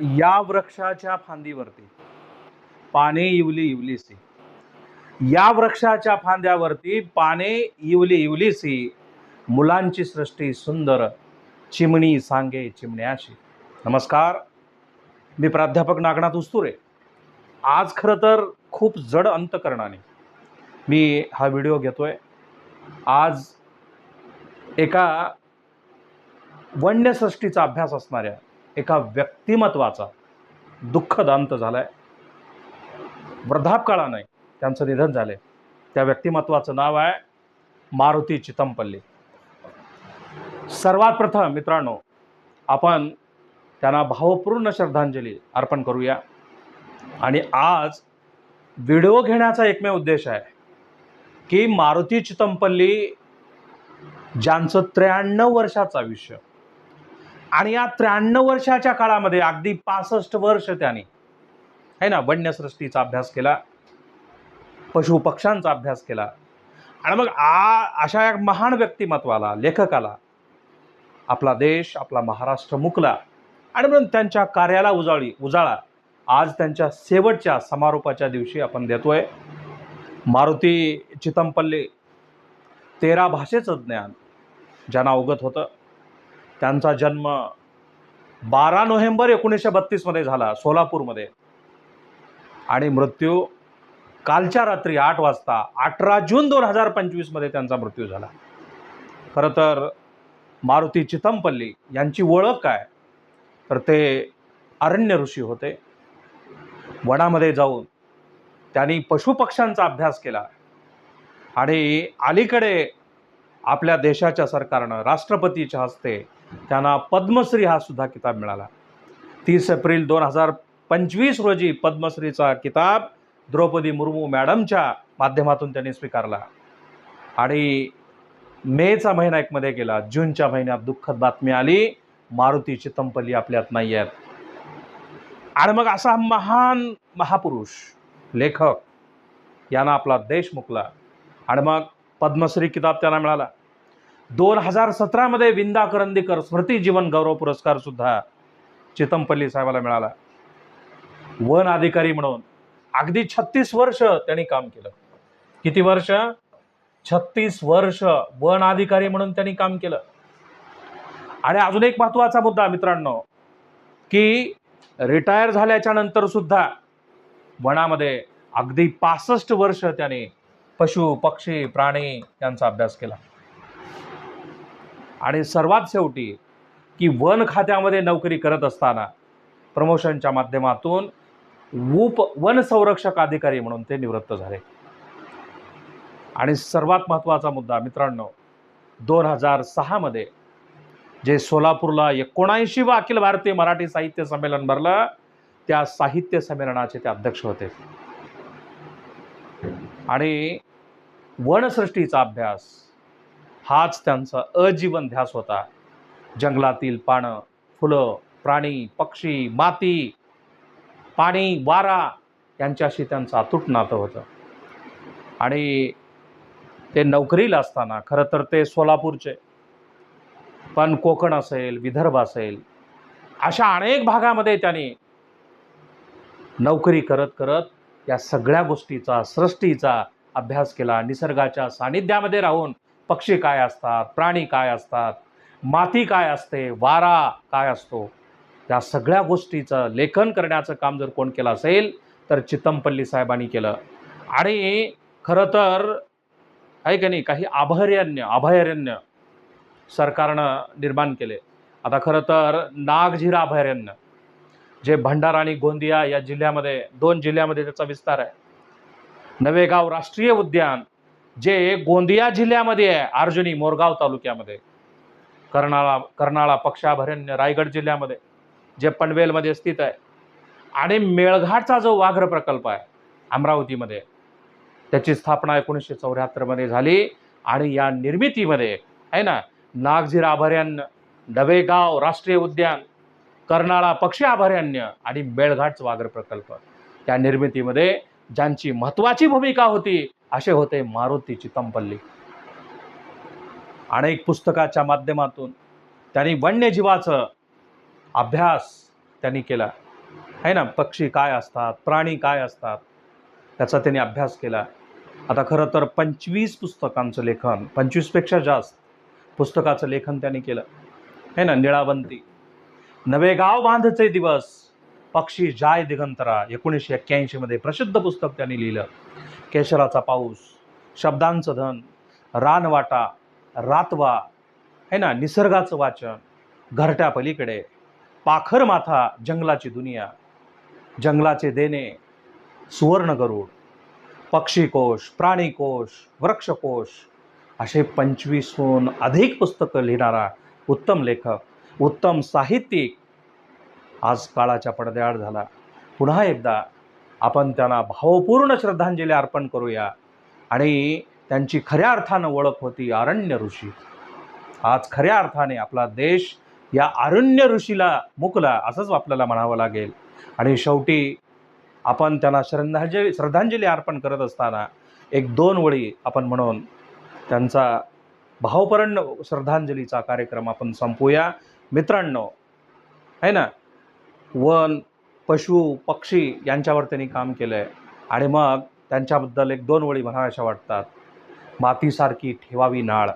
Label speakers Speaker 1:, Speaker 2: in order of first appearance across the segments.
Speaker 1: या वृक्षाच्या फांदीवरती. पाने इवली इवलीसी. या वृक्षाच्या फांद्यावरती पाने इवली इवलीसी. मुलांची सृष्टी सुंदर चिमणी सांगे चिमण्याशी. नमस्कार. मी प्राध्यापक नागनाथ उस्तुरे. आज खरं तर खूप जड अंतकरणाने मी हा व्हिडिओ घेतोय. आज एका वन्यसृष्टीचा अभ्यास असणाऱ्या एका व्यक्तिमत्वाचा दुःखदांत झाला आहे वृद्धापकाळाने त्यांचं निधन झालंय. त्या व्यक्तिमत्वाचं नाव आहे मारुती चितमपल्ली. सर्वात प्रथम मित्रांनो आपण त्यांना भावपूर्ण श्रद्धांजली अर्पण करूया. आणि आज व्हिडिओ घेण्याचा एकमेव उद्देश आहे की मारुती चितमपल्ली ज्यांचं त्र्याण्णव वर्षाचं आयुष्य आणि या त्र्याण्णव वर्षाच्या काळामध्ये अगदी पासष्ट वर्ष त्याने आहे ना वन्यसृष्टीचा अभ्यास केला पशुपक्ष्यांचा अभ्यास केला. आणि मग आ अशा एक महान व्यक्तिमत्वाला लेखकाला आपला देश आपला महाराष्ट्र मुकला. आणि म्हणून त्यांच्या कार्याला उजाळी उजाळा. आज त्यांच्या शेवटच्या समारोपाच्या दिवशी आपण देतोय मारुती चितमपल्ली तेरा भाषेचं ज्ञान ज्यांना अवगत होतं. त्यांचा जन्म बारा नोव्हेंबर एकोणीसशे बत्तीसमध्ये झाला सोलापूरमध्ये. आणि मृत्यू कालच्या रात्री आठ वाजता अठरा जून दोन हजार पंचवीसमध्ये त्यांचा मृत्यू झाला. खरं तर मारुती चितमपल्ली यांची ओळख काय? तर ते अरण्य ऋषी होते. वनामध्ये जाऊन त्यांनी पशुपक्ष्यांचा अभ्यास केला. आणि अलीकडे आपल्या देशाच्या सरकारनं राष्ट्रपतीच्या हस्ते त्यांना पद्मश्री हा सुद्धा किताब मिळाला. तीस एप्रिल दोन हजार पंचवीस रोजी पद्मश्रीचा किताब द्रौपदी मुर्मू मॅडमच्या माध्यमातून त्यांनी स्वीकारला. आणि मेचा महिना एक मध्ये गेला. जूनच्या महिन्यात दुःखद बातमी आली. मारुती चितंपल्ली आपल्यात नाही आहेत. आणि मग असा महान महापुरुष लेखक यांना आपला देश मुकला. आणि मग पद्मश्री किताब त्यांना मिळाला. दोन हजार सतरामध्ये विंदा करंदीकर स्मृती जीवन गौरव पुरस्कार सुद्धा चितमपल्ली साहेबाला मिळाला. वन अधिकारी म्हणून. अगदी छत्तीस वर्ष त्यांनी काम केलं. किती वर्ष? छत्तीस वर्ष वन अधिकारी म्हणून त्यांनी काम केलं. आणि अजून एक महत्त्वाचा मुद्दा मित्रांनो की रिटायर झाल्याच्यानंतर सुद्धा वनामध्ये अगदी पासष्ट वर्ष त्याने पशु पक्षी प्राणी यांचा अभ्यास केला. आणि सर्वात शेवटी की वन खात्यामध्ये नोकरी करत असताना प्रमोशनच्या माध्यमातून उप वन संरक्षक अधिकारी म्हणून ते निवृत्त झाले. आणि सर्वात महत्त्वाचा मुद्दा मित्रांनो दोन हजार सहामध्ये जे सोलापूरला एकोणऐंशीवा अखिल भारतीय मराठी साहित्य संमेलन भरलं त्या साहित्य संमेलनाचे ते अध्यक्ष होते. आणि वनसृष्टीचा अभ्यास हाच त्यांचा अजीवन ध्यास होता. जंगलातील पानं फुलं प्राणी पक्षी माती पाणी वारा यांच्याशी त्यांचं अतूट नातं होतं. आणि ते नोकरीला असताना खरं तर ते सोलापूरचे पण कोकण असेल विदर्भ असेल अशा अनेक भागामध्ये त्यांनी नोकरी करत करत या सगळ्या गोष्टीचा सृष्टीचा अभ्यास केला निसर्गाच्या सानिध्यामध्ये राहून पक्षी काय असतात प्राणी काय असतात माती काय असते वारा काय असतो या सगळ्या गोष्टीचं लेखन करण्याचं काम जर कोण केलं असेल तर चितमपल्ली साहेबांनी केलं. आणि खरं तर आहे का नाही काही अभयारण्य अभयारण्य सरकारनं निर्माण केले. आता खरं तर नागझिरा अभयारण्य जे भंडारा आणि गोंदिया या जिल्ह्यामध्ये दोन जिल्ह्यामध्ये त्याचा विस्तार आहे. नवेगाव राष्ट्रीय उद्यान जे गोंदिया जिल्ह्यामध्ये आहे अर्जुनी मोरगाव तालुक्यामध्ये. कर्नाळा कर्नाळा पक्षाभरण्य रायगड जिल्ह्यामध्ये जे पनवेलमध्ये स्थित आहे. आणि मेळघाटचा जो वाघ्र प्रकल्प आहे अमरावतीमध्ये त्याची स्थापना एकोणीसशे चौऱ्याहत्तरमध्ये झाली. आणि या निर्मितीमध्ये आहे ना नागझिर अभयारण्य डबेगाव राष्ट्रीय उद्यान कर्नाळा पक्षी अभयारण्य आणि मेळघाटचं वाघ्र प्रकल्प त्या निर्मितीमध्ये ज्यांची महत्त्वाची भूमिका होती असे होते मारुती चितमपल्ली. अनेक पुस्तकाच्या माध्यमातून त्यांनी वन्यजीवाचं अभ्यास त्यांनी केला. आहे ना? पक्षी काय असतात? प्राणी काय असतात? त्याचा त्यांनी अभ्यास केला. आता खरं तर पंचवीस पुस्तकांचं लेखन पंचवीसपेक्षा जास्त पुस्तकाचं लेखन त्यांनी केलं. आहे ना? निळावंती नवे गाव बांधचे दिवस. पक्षी जाय दिगंतरा एकोणीसशे एक्क्याऐंशीमध्ये प्रसिद्ध पुस्तक त्यांनी लिहिलं. केशराचा पाऊस शब्दांचं धन रानवाटा रातवा है ना निसर्गाचं वाचन घरट्या पलीकडे पाखर माथा जंगलाची दुनिया जंगलाचे देणे सुवर्ण गरुड पक्षीकोश प्राणीकोश वृक्षकोश असे पंचवीसहून अधिक पुस्तकं लिहिणारा उत्तम लेखक उत्तम साहित्यिक आज काळाच्या पडद्याआड झाला. पुन्हा एकदा आपण त्यांना भावपूर्ण श्रद्धांजली अर्पण करूया. आणि त्यांची खऱ्या अर्थानं ओळख होती अरण्य ऋषी. आज खऱ्या अर्थाने आपला देश या अरण्य ऋषीला मुकला असंच आपल्याला म्हणावं लागेल. आणि शेवटी आपण त्यांना श्रद्धांजली श्रद्धांजली अर्पण करत असताना एक दोन वळी आपण म्हणून त्यांचा भावपर्ण श्रद्धांजलीचा कार्यक्रम आपण संपूया. मित्रांनो है ना? वन पशु पक्षी यांच्यावर त्यांनी काम केलं आहे आणि मग त्यांच्याबद्दल एक दोन वळी म्हणाव्याशा वाटतात. मातीसारखी ठेवावी नाळ.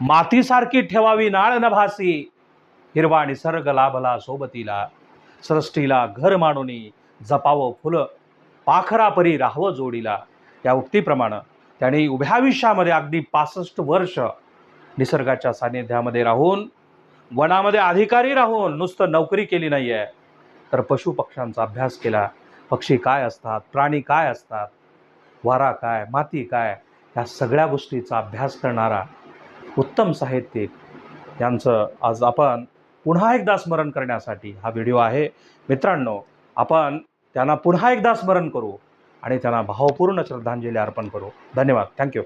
Speaker 1: मातीसारखी ठेवावी नाळ नभासी हिरवा निसर्ग लाभला सोबतीला. सृष्टीला घर मानुनी जपावं फुलं. पाखरापरी राहावं जोडीला. या उक्तीप्रमाणे त्यांनी उभ्या आयुष्यामध्ये अगदी पासष्ट वर्ष निसर्गाच्या सानिध्यामध्ये राहून वनामध्ये अधिकारी राहून नुसतं नोकरी केली नाही आहे तर पशुपक्ष्यांचा अभ्यास केला. पक्षी काय असतात? प्राणी काय असतात? वारा काय? माती काय? ह्या सगळ्या गोष्टीचा अभ्यास करणारा उत्तम साहित्यिक यांचं आज आपण पुन्हा एकदा स्मरण करण्यासाठी हा व्हिडिओ आहे. मित्रांनो आपण त्यांना पुन्हा एकदा स्मरण करू आणि त्यांना भावपूर्ण श्रद्धांजली अर्पण करू. धन्यवाद. थँक्यू